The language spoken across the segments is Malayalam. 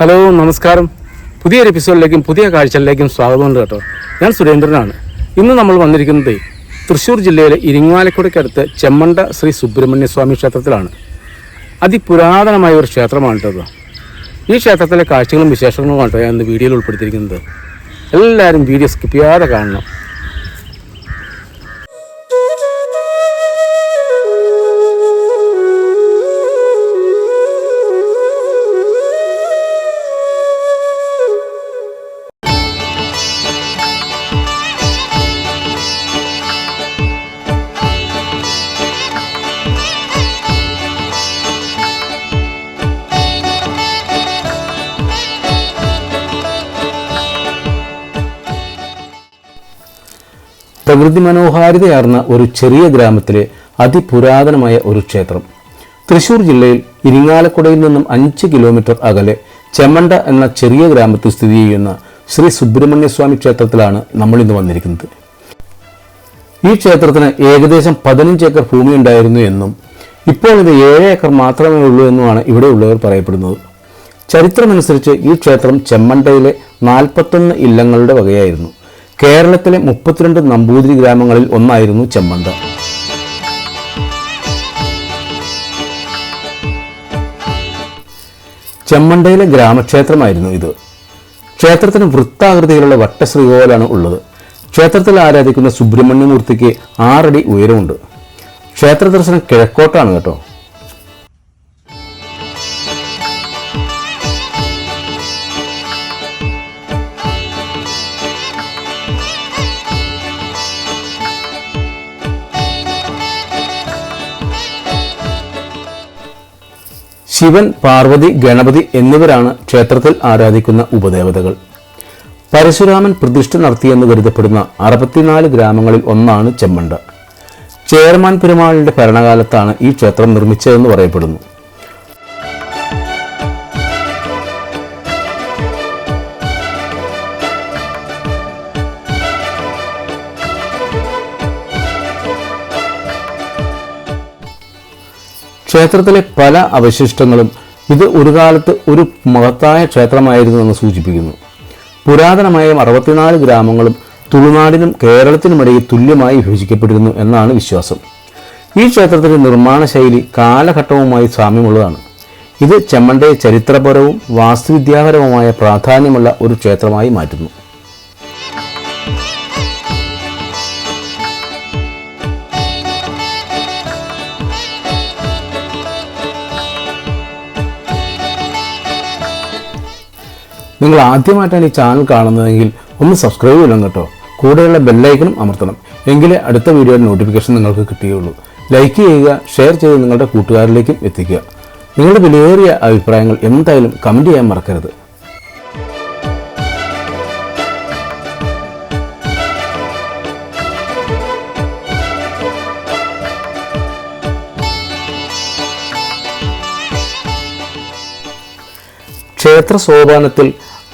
ഹലോ നമസ്കാരം. പുതിയൊരു എപ്പിസോഡിലേക്കും പുതിയ കാഴ്ചകളിലേക്കും സ്വാഗതമുണ്ട് കേട്ടോ. ഞാൻ സുരേന്ദ്രനാണ്. ഇന്ന് നമ്മൾ വന്നിരിക്കുന്നത് തൃശ്ശൂർ ജില്ലയിലെ ഇരിങ്ങാലക്കുടയ്ക്കടുത്ത് ചെമ്മണ്ട ശ്രീ സുബ്രഹ്മണ്യ സ്വാമി ക്ഷേത്രത്തിലാണ്. അതിപുരാതനമായ ഒരു ക്ഷേത്രമാണ് കേട്ടോ ഈ ക്ഷേത്രത്തിലെ കാഴ്ചകളും വിശേഷങ്ങളുമാണ് കേട്ടോ ഞാൻ ഇന്ന് വീഡിയോയിൽ ഉൾപ്പെടുത്തിയിരിക്കുന്നത്. എല്ലാവരും വീഡിയോ സ്കിപ്പ് ചെയ്യാതെ കാണണം. പ്രകൃതി മനോഹാരിതയാർന്ന ഒരു ചെറിയ ഗ്രാമത്തിലെ അതിപുരാതനമായ ഒരു ക്ഷേത്രം. തൃശൂർ ജില്ലയിൽ ഇരിങ്ങാലക്കുടയിൽ നിന്നും അഞ്ച് കിലോമീറ്റർ അകലെ ചെമ്മണ്ട എന്ന ചെറിയ ഗ്രാമത്തിൽ സ്ഥിതി ചെയ്യുന്ന ശ്രീ സുബ്രഹ്മണ്യസ്വാമി ക്ഷേത്രത്തിലാണ് നമ്മൾ ഇന്ന് വന്നിരിക്കുന്നത്. ഈ ക്ഷേത്രത്തിന് ഏകദേശം പതിനഞ്ച് ഏക്കർ ഭൂമി ഉണ്ടായിരുന്നു എന്നും ഇപ്പോൾ ഇത് ഏഴ് ഏക്കർ മാത്രമേ ഉള്ളൂ എന്നുമാണ് ഇവിടെയുള്ളവർ പറയപ്പെടുന്നത്. ചരിത്രമനുസരിച്ച് ഈ ക്ഷേത്രം ചെമ്മണ്ടയിലെ നാൽപ്പത്തൊന്ന് ഇല്ലങ്ങളുടെ വകയായിരുന്നു. കേരളത്തിലെ മുപ്പത്തിരണ്ട് നമ്പൂതിരി ഗ്രാമങ്ങളിൽ ഒന്നായിരുന്നു ചെമ്മണ്ട ചെമ്മണ്ടയിലെ ഗ്രാമക്ഷേത്രമായിരുന്നു ഇത്. ക്ഷേത്രത്തിന് വൃത്താകൃതിയിലുള്ള വട്ടശ്രീകോലാണ് ഉള്ളത്. ക്ഷേത്രത്തിൽ ആരാധിക്കുന്ന സുബ്രഹ്മണ്യമൂർത്തിക്ക് ആറടി ഉയരമുണ്ട്. ക്ഷേത്ര ദർശനം കിഴക്കോട്ടാണ് കേട്ടോ. ശിവൻ പാർവതി ഗണപതി എന്നിവരാണ് ക്ഷേത്രത്തിൽ ആരാധിക്കുന്ന ഉപദേവതകൾ. പരശുരാമൻ പ്രതിഷ്ഠ നടത്തിയെന്ന് കരുതപ്പെടുന്ന അറുപത്തിനാല് ഗ്രാമങ്ങളിൽ ഒന്നാണ് ചെമ്മണ്ട ചേർമാൻ പെരുമാളിന്റെ ഭരണകാലത്താണ് ഈ ക്ഷേത്രം നിർമ്മിച്ചതെന്ന് പറയപ്പെടുന്നു. ക്ഷേത്രത്തിലെ പല അവശിഷ്ടങ്ങളും ഇത് ഒരു കാലത്ത് ഒരു മഹത്തായ ക്ഷേത്രമായിരുന്നു എന്ന് സൂചിപ്പിക്കുന്നു. പുരാതനമായ അറുപത്തിനാല് ഗ്രാമങ്ങളും തുളുനാടിനും കേരളത്തിനുമിടയിൽ തുല്യമായി വിഭജിക്കപ്പെട്ടിരുന്നു എന്നാണ് വിശ്വാസം. ഈ ക്ഷേത്രത്തിന്റെ നിർമ്മാണ ശൈലി കാലഘട്ടവുമായി സാമ്യമുള്ളതാണ്. ഇത് ചെമ്മണ്ടയെ ചരിത്രപരവും വാസ്തുവിദ്യാപരവുമായ പ്രാധാന്യമുള്ള ഒരു ക്ഷേത്രമായി മാറ്റുന്നു. നിങ്ങൾ ആദ്യമായിട്ടാണ് ഈ ചാനൽ കാണുന്നതെങ്കിൽ ഒന്ന് സബ്സ്ക്രൈബ് ചെയ്യണം കേട്ടോ. കൂടെയുള്ള ബെല്ലൈക്കനും അമർത്തണം. എങ്കിലേ അടുത്ത വീഡിയോയുടെ നോട്ടിഫിക്കേഷൻ നിങ്ങൾക്ക് കിട്ടുകയുള്ളൂ ലൈക്ക് ചെയ്യുക ഷെയർ ചെയ്ത് നിങ്ങളുടെ കൂട്ടുകാരിലേക്കും എത്തിക്കുക. നിങ്ങളുടെ വിലയേറിയ അഭിപ്രായങ്ങൾ എന്തായാലും കമന്റ് ചെയ്യാൻ മറക്കരുത്.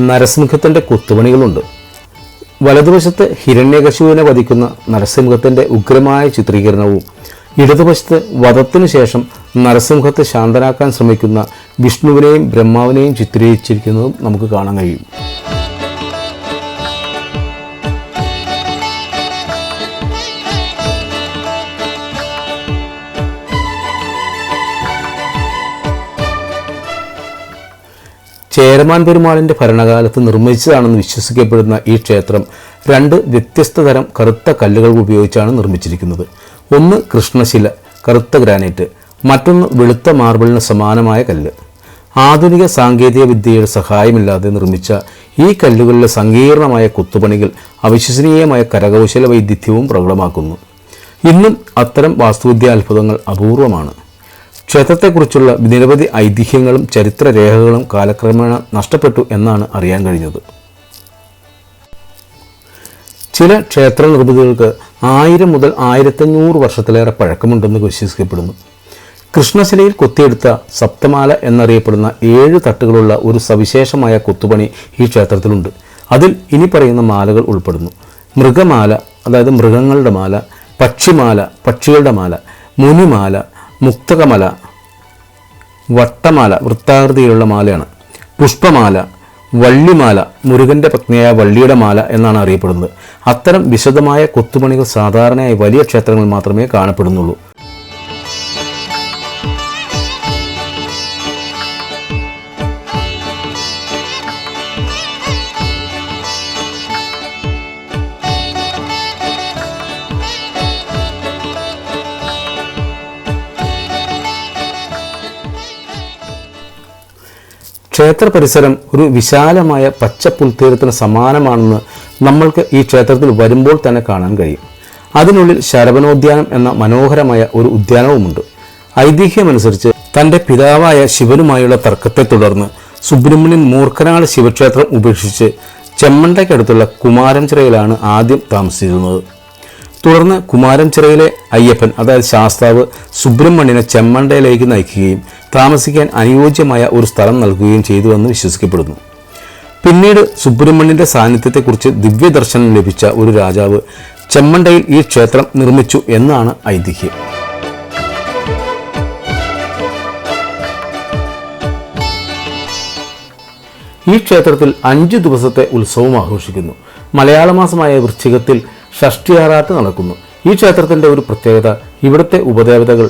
നരസിംഹത്തിന്റെ കുത്തുപണികളുണ്ട്. വലതുവശത്ത് ഹിരണ്യകശുവിനെ വധിക്കുന്ന നരസിംഹത്തിന്റെ ഉഗ്രമായ ചിത്രീകരണവും ഇടതുവശത്ത് വധത്തിനു ശേഷം നരസിംഹത്തെ ശാന്തനാക്കാൻ ശ്രമിക്കുന്ന വിഷ്ണുവിനെയും ബ്രഹ്മാവിനെയും ചിത്രീകരിച്ചിരിക്കുന്നതും നമുക്ക് കാണാൻ കഴിയും. ചേരമാൻ പെരുമാളിന്റെ ഭരണകാലത്ത് നിർമ്മിച്ചതാണെന്ന് വിശ്വസിക്കപ്പെടുന്ന ഈ ക്ഷേത്രം രണ്ട് വ്യത്യസ്ത തരം കറുത്ത കല്ലുകൾ ഉപയോഗിച്ചാണ് നിർമ്മിച്ചിരിക്കുന്നത്. ഒന്ന് കൃഷ്ണശില കറുത്ത ഗ്രാനൈറ്റ് മറ്റൊന്ന് വെളുത്ത മാർബിളിന് സമാനമായ കല്ല്. ആധുനിക സാങ്കേതിക വിദ്യയുടെ സഹായമില്ലാതെ നിർമ്മിച്ച ഈ കല്ലുകളിലെ സങ്കീർണമായ കുത്തുപണികൾ അവിശ്വസനീയമായ കരകൗശല വൈദഗ്ധ്യവും പ്രകടമാക്കുന്നു. ഇന്നും അത്തരം വാസ്തുവിദ്യാ അത്ഭുതങ്ങൾ അപൂർവമാണ്. ക്ഷേത്രത്തെക്കുറിച്ചുള്ള നിരവധി ഐതിഹ്യങ്ങളും ചരിത്രരേഖകളും കാലക്രമേണ നഷ്ടപ്പെട്ടു എന്നാണ് അറിയാൻ കഴിഞ്ഞത്. ചില ക്ഷേത്ര നിർമ്മിതികൾക്ക് ആയിരം മുതൽ ആയിരത്തഞ്ഞൂറ് വർഷത്തിലേറെ പഴക്കമുണ്ടെന്ന് വിശ്വസിക്കപ്പെടുന്നു. കൃഷ്ണശിലയിൽ കൊത്തിയെടുത്ത സപ്തമാല എന്നറിയപ്പെടുന്ന ഏഴ് തട്ടുകളുള്ള ഒരു സവിശേഷമായ കൊത്തുപണി ഈ ക്ഷേത്രത്തിലുണ്ട്. അതിൽ ഇനി പറയുന്ന മാലകൾ ഉൾപ്പെടുന്നു. മൃഗമാല അതായത് മൃഗങ്ങളുടെ മാല പക്ഷിമാല പക്ഷികളുടെ മാല മുനിമാല മുക്തകമല വട്ടമാല വൃത്താകൃതിയിലുള്ള മാലയാണ്. പുഷ്പമാല വള്ളിമാല മുരുകന്റെ പത്നിയായ വള്ളിയുടെ മാല എന്നാണ് അറിയപ്പെടുന്നത്. അത്തരം വിശദമായ കൊത്തുപണികൾ സാധാരണയായി വലിയ ക്ഷേത്രങ്ങളിൽ മാത്രമേ കാണപ്പെടുന്നുള്ളൂ. ക്ഷേത്ര പരിസരം ഒരു വിശാലമായ പച്ചപ്പുൽത്തീരത്തിന് സമാനമാണെന്ന് നമ്മൾക്ക് ഈ ക്ഷേത്രത്തിൽ വരുമ്പോൾ തന്നെ കാണാൻ കഴിയും. അതിനുള്ളിൽ ശരവണോദ്യാനം എന്ന മനോഹരമായ ഒരു ഉദ്യാനവുമുണ്ട്. ഐതിഹ്യമനുസരിച്ച് തന്റെ പിതാവായ ശിവനുമായുള്ള തർക്കത്തെ തുടർന്ന് സുബ്രഹ്മണ്യൻ മൂർഖനാട് ശിവക്ഷേത്രം ഉപേക്ഷിച്ച് ചെമ്മണ്ടയ്ക്കടുത്തുള്ള കുമാരൻചിറയിലാണ് ആദ്യം താമസിച്ചിരുന്നത്. തുടർന്ന് കുമാരൻചിറയിലെ അയ്യപ്പൻ അതായത് ശാസ്താവ് സുബ്രഹ്മണ്യനെ ചെമ്മണ്ടയിലേക്ക് നയിക്കുകയും താമസിക്കാൻ അനുയോജ്യമായ ഒരു സ്ഥലം നൽകുകയും ചെയ്തുവെന്ന് വിശ്വസിക്കപ്പെടുന്നു. പിന്നീട് സുബ്രഹ്മണ്യന്റെ സാന്നിധ്യത്തെക്കുറിച്ച് ദിവ്യദർശനം ലഭിച്ച ഒരു രാജാവ് ചെമ്മണ്ടയിൽ ഈ ക്ഷേത്രം നിർമ്മിച്ചു എന്നാണ് ഐതിഹ്യം. ഈ ക്ഷേത്രത്തിൽ അഞ്ച് ദിവസത്തെ ഉത്സവം ആഘോഷിക്കുന്നു. മലയാള മാസമായ വൃശ്ചികത്തിൽ ഷഷ്ടിയാറാട്ട് നടക്കുന്നു. ഈ ക്ഷേത്രത്തിന്റെ ഒരു പ്രത്യേകത ഇവിടുത്തെ ഉപദേവതകൾ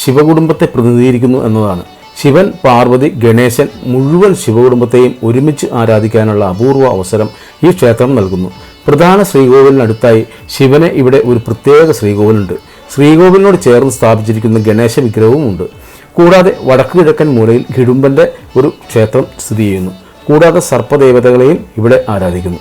ശിവകുടുംബത്തെ പ്രതിനിധീകരിക്കുന്നു എന്നതാണ്. ശിവൻ പാർവതി ഗണേശൻ മുഴുവൻ ശിവകുടുംബത്തെയും ഒരുമിച്ച് ആരാധിക്കാനുള്ള അപൂർവ അവസരം ഈ ക്ഷേത്രം നൽകുന്നു. പ്രധാന ശ്രീകോവിലിനടുത്തായി ശിവന് ഇവിടെ ഒരു പ്രത്യേക ശ്രീകോവിലുണ്ട്. ശ്രീകോവിലിനോട് ചേർന്ന് സ്ഥാപിച്ചിരിക്കുന്ന ഗണേശ വിഗ്രഹവുമുണ്ട് കൂടാതെ വടക്ക് കിഴക്കൻ മൂലയിൽ ഹിഡുമ്പന്റെ ഒരു ക്ഷേത്രം സ്ഥിതി ചെയ്യുന്നു. കൂടാതെ സർപ്പദേവതകളെയും ഇവിടെ ആരാധിക്കുന്നു.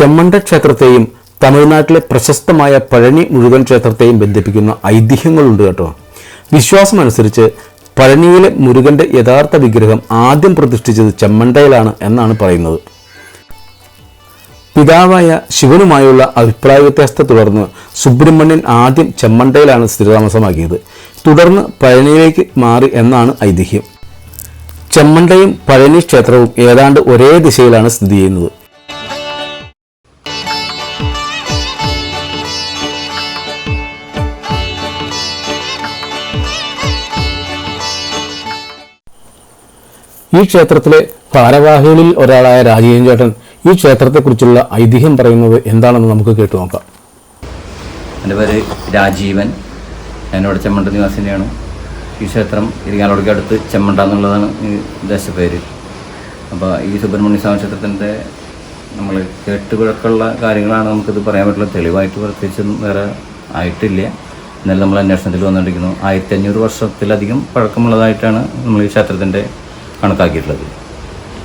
ചെമ്മണ്ട ക്ഷേത്രത്തെയും തമിഴ്നാട്ടിലെ പ്രശസ്തമായ പഴനി മുഴുവൻ ക്ഷേത്രത്തെയും ബന്ധിപ്പിക്കുന്ന ഐതിഹ്യങ്ങളുണ്ട് കേട്ടോ. വിശ്വാസമനുസരിച്ച് പഴനിയിലെ മുരുകന്റെ യഥാർത്ഥ വിഗ്രഹം ആദ്യം പ്രതിഷ്ഠിച്ചത് ചെമ്മണ്ടയിലാണ് എന്നാണ് പറയുന്നത്. പിതാവായ ശിവനുമായുള്ള അഭിപ്രായ വ്യത്യാസത്തെ തുടർന്ന് സുബ്രഹ്മണ്യൻ ആദ്യം ചെമ്മണ്ടയിലാണ് സ്ഥിരതാമസമാക്കിയത്. തുടർന്ന് പഴനിയിലേക്ക് മാറി എന്നാണ് ഐതിഹ്യം. ചെമ്മണ്ടയും പഴനി ക്ഷേത്രവും ഏതാണ്ട് ഒരേ ദിശയിലാണ് സ്ഥിതി ചെയ്യുന്നത്. ഈ ക്ഷേത്രത്തിലെ ഭാരവാഹികളിൽ ഒരാളായ രാജീവൻ ചേട്ടൻ ഈ ക്ഷേത്രത്തെക്കുറിച്ചുള്ള ഐതിഹ്യം പറയുന്നത് എന്താണെന്ന് നമുക്ക് കേട്ടു നോക്കാം. എന്റെ പേര് രാജീവൻ. ഞാനിവിടെ ചെമ്മണ്ട നിവാസിനെയാണ്. ഈ ക്ഷേത്രം ഇരിങ്ങാലോടക്ക് അടുത്ത് ചെമ്മണ്ട എന്നുള്ളതാണ് ഈ ദേശപ്പേര് അപ്പോൾ ഈ സുബ്രഹ്മണ്യ സ്വാമി ക്ഷേത്രത്തിന്റെ നമ്മൾ കേട്ടുപിഴക്കുള്ള കാര്യങ്ങളാണ് നമുക്കിത് പറയാൻ പറ്റുള്ള. തെളിവായിട്ട് പ്രത്യേകിച്ചൊന്നും വേറെ ആയിട്ടില്ല. എന്നാലും നമ്മൾ അന്വേഷണത്തിൽ വന്നുകൊണ്ടിരിക്കുന്നു. ആയിരത്തി അഞ്ഞൂറ് വർഷത്തിലധികം പഴക്കമുള്ളതായിട്ടാണ് നമ്മൾ ഈ ക്ഷേത്രത്തിന്റെ കണക്കാക്കിയിട്ടുള്ളത്.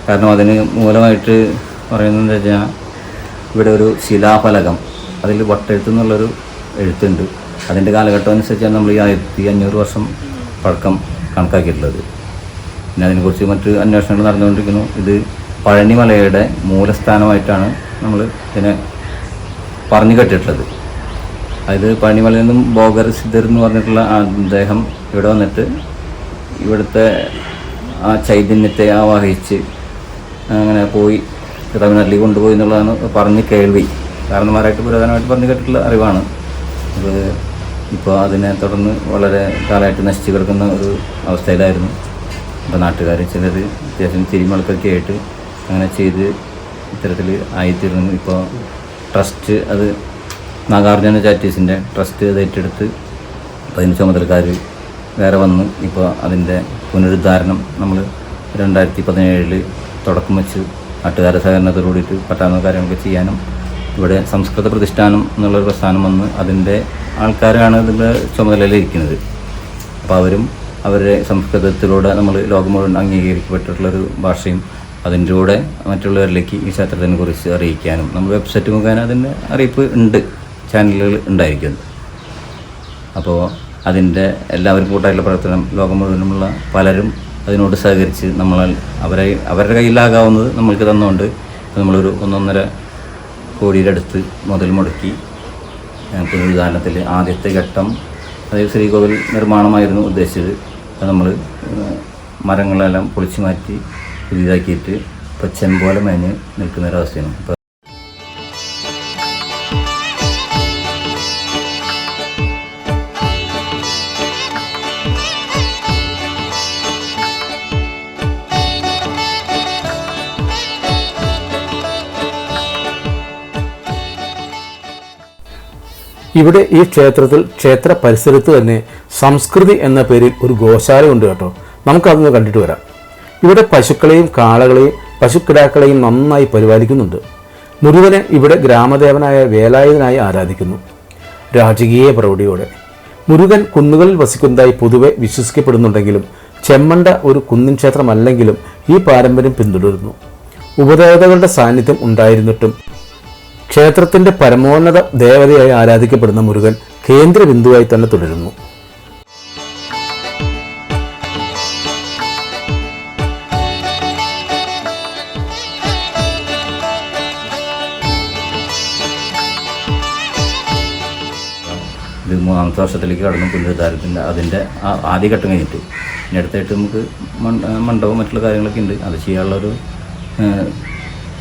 കാരണം അതിന് മൂലമായിട്ട് പറയുന്നത് വെച്ചാൽ ഇവിടെ ഒരു ശിലാഫലകം അതിൽ വട്ടെഴുത്ത് എന്നുള്ളൊരു എഴുത്തുണ്ട്. അതിന്റെ കാലഘട്ടം അനുസരിച്ചാണ് നമ്മൾ ഈ ആയിരത്തി അഞ്ഞൂറ് വർഷം പഴക്കം കണക്കാക്കിയിട്ടുള്ളത്. പിന്നെ അതിനെക്കുറിച്ച് മറ്റ് അന്വേഷണങ്ങൾ നടന്നുകൊണ്ടിരിക്കുന്നു. ഇത് പഴനിമലയുടെ മൂലസ്ഥാനമായിട്ടാണ് നമ്മൾ ഇതിനെ പറഞ്ഞു കേട്ടിട്ടുള്ളത്. അതായത് പഴനിമലയിൽ നിന്നും ബോഗർ സിദ്ധർ എന്ന് പറഞ്ഞിട്ടുള്ള അദ്ദേഹം ഇവിടെ വന്നിട്ട് ഇവിടുത്തെ ആ ചൈതന്യത്തെ ആവാഹിച്ച് അങ്ങനെ പോയി തമിഴ്നാട്ടിലേക്ക് കൊണ്ടുപോയി എന്നുള്ളതാണ് പറഞ്ഞ് കേൾവി. കാരണന്മാരായിട്ട് പുരാതനമായിട്ട് പറഞ്ഞു കേട്ടിട്ടുള്ള അറിവാണ്. അത് ഇപ്പോൾ അതിനെ തുടർന്ന് വളരെ കാലമായിട്ട് നശിച്ചു കിടക്കുന്ന ഒരു അവസ്ഥയിലായിരുന്നു. അപ്പോൾ നാട്ടുകാർ ചിലർ അത്യാവശ്യം തിരിമളക്കൊക്കെ ആയിട്ട് അങ്ങനെ ചെയ്ത് ഇത്തരത്തിൽ ആയിത്തീർന്നു. ഇപ്പോൾ ട്രസ്റ്റ് അത് നാഗാർജുന ചാറ്റീസിന്റെ ട്രസ്റ്റ് അത് ഏറ്റെടുത്ത് അതിന് ചുമതലക്കാർ വേറെ വന്നു. ഇപ്പോൾ അതിന്റെ പുനരുദ്ധാരണം നമ്മൾ രണ്ടായിരത്തി പതിനേഴിൽ തുടക്കം വെച്ച് നാട്ടുകാര സഹകരണത്തോട് കൂടിയിട്ട് പറ്റാവുന്ന കാര്യങ്ങളൊക്കെ ചെയ്യാനും ഇവിടെ സംസ്കൃത പ്രതിഷ്ഠാനം എന്നുള്ളൊരു പ്രസ്ഥാനം വന്ന് അതിന്റെ ആൾക്കാരാണ് ഇതിന്റെ ചുമതലയിലിരിക്കുന്നത്. അപ്പോൾ അവരും അവരുടെ സംസ്കൃതത്തിലൂടെ നമ്മൾ ലോകം മുഴുവൻ അംഗീകരിക്കപ്പെട്ടിട്ടുള്ളൊരു ഭാഷയും അതിന്റെ കൂടെ മറ്റുള്ളവരിലേക്ക് ഈ ക്ഷേത്രത്തിനെ കുറിച്ച് അറിയിക്കാനും നമ്മൾ വെബ്സൈറ്റ് മുഖേന അതിന്റെ അറിയിപ്പ് ഉണ്ട് ചാനലുകൾ ഉണ്ടായിരിക്കുന്നത് അപ്പോൾ അതിന്റെ എല്ലാവരും കൂട്ടായിട്ടുള്ള പ്രവർത്തനം ലോകം മുഴുവനുമുള്ള പലരും അതിനോട് സഹകരിച്ച് നമ്മൾ അവരെ അവരുടെ കയ്യിലാകാവുന്നത് നമ്മൾക്ക് തന്നുകൊണ്ട് നമ്മളൊരു ഒന്നൊന്നര കോടിയുടെ അടുത്ത് മുതൽ മുടക്കി പുനരുദ്ധാരണത്തിൽ ആദ്യത്തെ ഘട്ടം. അതായത് ശ്രീകോവിൽ നിർമ്മാണമായിരുന്നു ഉദ്ദേശിച്ചത്. അത് നമ്മൾ മരങ്ങളെല്ലാം പൊളിച്ചു മാറ്റി പുതിയതാക്കിയിട്ട് ഇപ്പോൾ ചെമ്പോലെ മേഞ്ഞ് നിൽക്കുന്ന ഇപ്പോൾ ഇവിടെ ഈ ക്ഷേത്രത്തിൽ ക്ഷേത്ര പരിസരത്ത് തന്നെ സംസ്കൃതി എന്ന പേരിൽ ഒരു ഗോശാലയുണ്ട് കേട്ടോ. നമുക്കതൊന്ന് കണ്ടിട്ട് വരാം. ഇവിടെ പശുക്കളെയും കാളകളെയും പശുക്കിടാക്കളെയും നന്നായി പരിപാലിക്കുന്നുണ്ട്. മുരുകനെ ഇവിടെ ഗ്രാമദേവനായ വേലായുധനായി ആരാധിക്കുന്നു. രാജകീയ പ്രൗഢിയോടെ. മുരുകൻ കുന്നുകളിൽ വസിക്കുന്നതായി പൊതുവെ വിശ്വസിക്കപ്പെടുന്നുണ്ടെങ്കിലും ചെമ്മണ്ട ഒരു കുന്നിൻ ക്ഷേത്രമല്ലെങ്കിലും ഈ പാരമ്പര്യം പിന്തുടരുന്നു. ഉപദേവതകളുടെ സാന്നിധ്യം ഉണ്ടായിരുന്നിട്ടും ക്ഷേത്രത്തിന്റെ പരമോന്നത ദേവതയായി ആരാധിക്കപ്പെടുന്ന മുരുകൻ കേന്ദ്ര ബിന്ദുവായി തന്നെ തുടരുന്നു. മൂന്നാമത്തെ വർഷത്തിലേക്ക് കടന്നു. പുനരുദ്ധാരത്തിന്റെ അതിന്റെ ആദ്യഘട്ടം കഴിഞ്ഞിട്ട് ഇനി അടുത്തായിട്ട് നമുക്ക് മണ്ഡ- മണ്ഡപവും മറ്റുള്ള കാര്യങ്ങളൊക്കെ ഉണ്ട്. അത് ചെയ്യാനുള്ളൊരു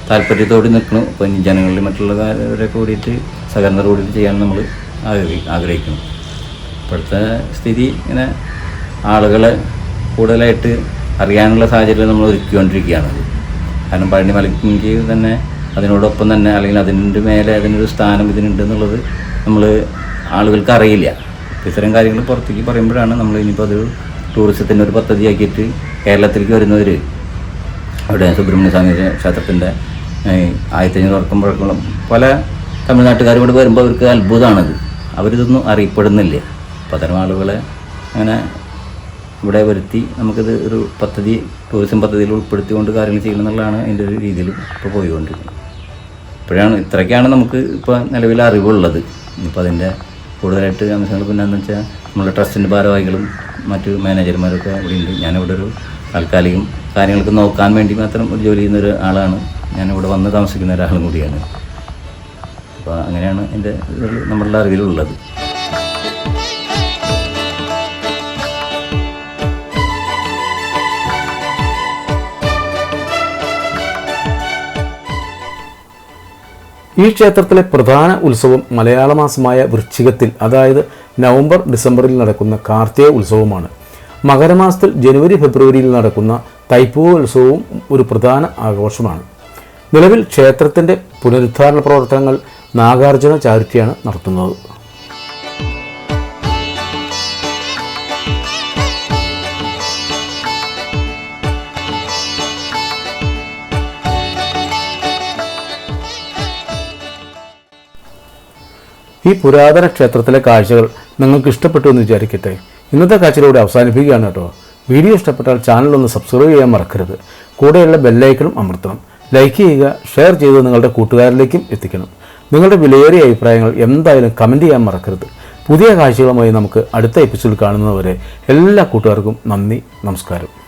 താല്പര്യത്തോടെ നിൽക്കണം. ഇനി ജനങ്ങളിൽ മറ്റുള്ളവരെ കൂടിയിട്ട് സഹകരണത്തോട് കൂടിയിട്ട് ചെയ്യാൻ നമ്മൾ ആഗ്രഹി ആഗ്രഹിക്കുന്നു. ഇപ്പോഴത്തെ സ്ഥിതി ഇങ്ങനെ ആളുകളെ കൂടുതലായിട്ട് അറിയാനുള്ള സാഹചര്യം നമ്മൾ ഒരുക്കിക്കൊണ്ടിരിക്കുകയാണ്. കാരണം പഴനി മലയ്ക്ക് തന്നെ അതിനോടൊപ്പം തന്നെ അല്ലെങ്കിൽ അതിന്റെ മേലെ അതിനൊരു സ്ഥാനം ഇതിനുണ്ട് എന്നുള്ളത് നമ്മൾ ആളുകൾക്ക് അറിയില്ല. ഇത്തരം കാര്യങ്ങൾ പുറത്തേക്ക് പറയുമ്പോഴാണ് നമ്മൾ ഇനിയിപ്പോൾ അതൊരു ടൂറിസത്തിന്റെ ഒരു പദ്ധതിയാക്കിയിട്ട് കേരളത്തിലേക്ക് വരുന്നവർ അവിടെ സുബ്രഹ്മണ്യ സ്വാമി ക്ഷേത്രത്തിന്റെ ആയിരത്തി അഞ്ഞൂറ് വർക്കുമ്പോഴേക്കുള്ള പല തമിഴ്നാട്ടുകാരും ഇവിടെ വരുമ്പോൾ അവർക്ക് അത്ഭുതമാണത് അവരിതൊന്നും അറിയപ്പെടുന്നില്ല. പതിനും ആളുകളെ അങ്ങനെ ഇവിടെ വരുത്തി നമുക്കിത് ഒരു പദ്ധതി ടൂറിസം പദ്ധതിയിൽ ഉൾപ്പെടുത്തിക്കൊണ്ട് കാര്യങ്ങൾ ചെയ്യണം എന്നുള്ളതാണ് അതിന്റെ ഒരു രീതിയിൽ ഇപ്പോൾ പോയിക്കൊണ്ടിരിക്കുന്നത്. ഇപ്പോഴാണ് ഇത്രയൊക്കെയാണ് നമുക്ക് ഇപ്പോൾ നിലവിൽ അറിവുള്ളത്. ഇപ്പോൾ അതിന്റെ കൂടുതലായിട്ട് അംശങ്ങൾ പിന്നെ വെച്ചാൽ നമ്മളെ ട്രസ്റ്റിന്റെ ഭാരവാഹികളും മറ്റു മാനേജർമാരൊക്കെ ഇവിടെ ഞാനിവിടെ ഒരു താൽക്കാലികം കാര്യങ്ങൾക്ക് നോക്കാൻ വേണ്ടി മാത്രം ഒരു ജോലി ചെയ്യുന്ന ഒരു ആളാണ്. ഞാനിവിടെ വന്ന് താമസിക്കുന്ന ഒരാളും കൂടിയാണ്. അപ്പോൾ അങ്ങനെയാണ് എന്റെ നമ്മളുടെ അറിവിലുള്ളത്. ഈ ക്ഷേത്രത്തിലെ പ്രധാന ഉത്സവം മലയാള മാസമായ വൃശ്ചികത്തിൽ അതായത് നവംബർ ഡിസംബറിൽ നടക്കുന്ന കാർത്തിക ഉത്സവമാണ്. മകരമാസത്തിൽ ജനുവരി ഫെബ്രുവരിയിൽ നടക്കുന്ന തൈപ്പൂവ ഉത്സവവും ഒരു പ്രധാന ആഘോഷമാണ്. നിലവിൽ ക്ഷേത്രത്തിന്റെ പുനരുദ്ധാരണ പ്രവർത്തനങ്ങൾ നാഗാർജുന ചാരിറ്റിയാണ് നടത്തുന്നത്. ഈ പുരാതന ക്ഷേത്രത്തിലെ കാഴ്ചകൾ നിങ്ങൾക്ക് ഇഷ്ടപ്പെട്ടു എന്ന് വിചാരിക്കട്ടെ. ഇന്നത്തെ കാഴ്ചയിലൂടെ അവസാനിപ്പിക്കുകയാണ് കേട്ടോ. വീഡിയോ ഇഷ്ടപ്പെട്ടാൽ ചാനൽ ഒന്ന് സബ്സ്ക്രൈബ് ചെയ്യാൻ മറക്കരുത്. കൂടെയുള്ള ബെല്ലൈക്കണും അമർത്തണം. ലൈക്ക് ചെയ്യുക ഷെയർ ചെയ്ത് നിങ്ങളുടെ കൂട്ടുകാരിലേക്കും എത്തിക്കണം. നിങ്ങളുടെ വിലയേറിയ അഭിപ്രായങ്ങൾ എന്തായാലും കമന്റ് ചെയ്യാൻ മറക്കരുത്. പുതിയ കാഴ്ചകളുമായി നമുക്ക് അടുത്ത എപ്പിസോഡിൽ കാണുന്നതുവരെ എല്ലാ കൂട്ടുകാർക്കും നന്ദി നമസ്കാരം.